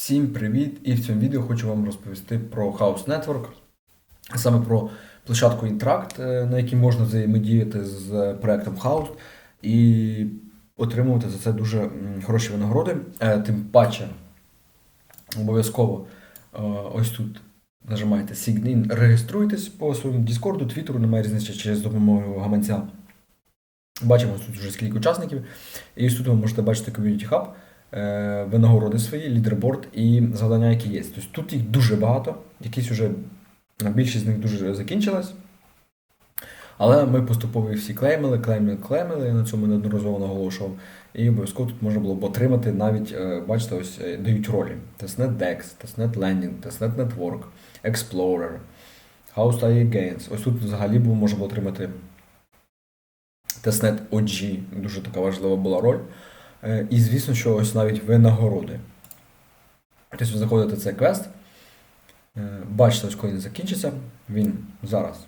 Всім привіт! І в цьому відео хочу вам розповісти про House Network, а саме про площадку Interact, е, на якій можна взаємодіяти з проектом House і отримувати за це дуже хороші винагороди. Е, Тим паче, обов'язково е, ось тут нажимаєте Sign in, реєструйтесь по своєму Discord, Твіттеру, немає різниці через допомогою гаманця. Бачимо тут вже скільки учасників. І ось тут ви можете бачити Community Hub, винагороди свої, лідерборд і завдання, які є. Тобто тут їх дуже багато, якісь вже більшість з них дуже закінчилась. Але ми поступово всі клеймили, клеймили, клеймили, я на цьому неодноразово наголошував. І обов'язково тут можна було б отримати навіть, е, бачите, ось е, дають ролі: Testnet DEX, Testnet Landing, Testnet Network, Explorer, House IE Gains. Ось тут взагалі можна було отримати Testnet OG, дуже така важлива була роль. Е, І звісно, що ось навіть винагороди. Тобто ви заходите цей квест, е, бачите, ось коли він закінчиться, він зараз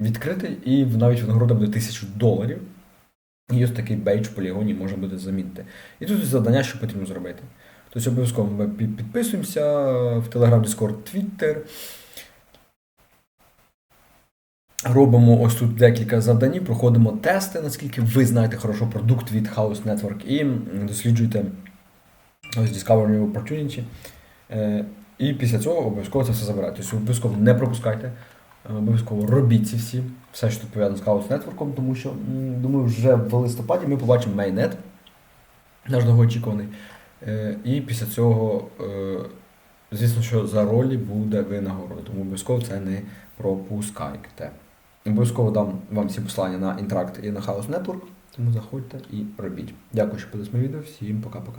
відкритий, і навіть винагорода буде 1000 доларів. І ось такий бейдж в полігоні можна буде замінити. І тут завдання, що потрібно зробити. Тобто обов'язково ми підписуємося в Telegram, Discord, Twitter. Робимо ось тут декілька завдань, проходимо тести, наскільки ви знаєте хорошо продукт від House Network, і досліджуєте ось Discover New Opportunity. Е, І після цього обов'язково це все забирайте. Обов'язково не пропускайте, е, обов'язково робіть ці всі, все, що пов'язано з House Network, тому що, думаю, вже в листопаді ми побачимо Mainnet, наш довгоочікуваний. Е, І після цього, звісно, що за ролі буде винагорода, тому обов'язково це не пропускайте. Обов'язково дам вам всі посилання на Interact і на House Network, тому заходьте і робіть. Дякую, що подивились моє відео. Всім пока-пока.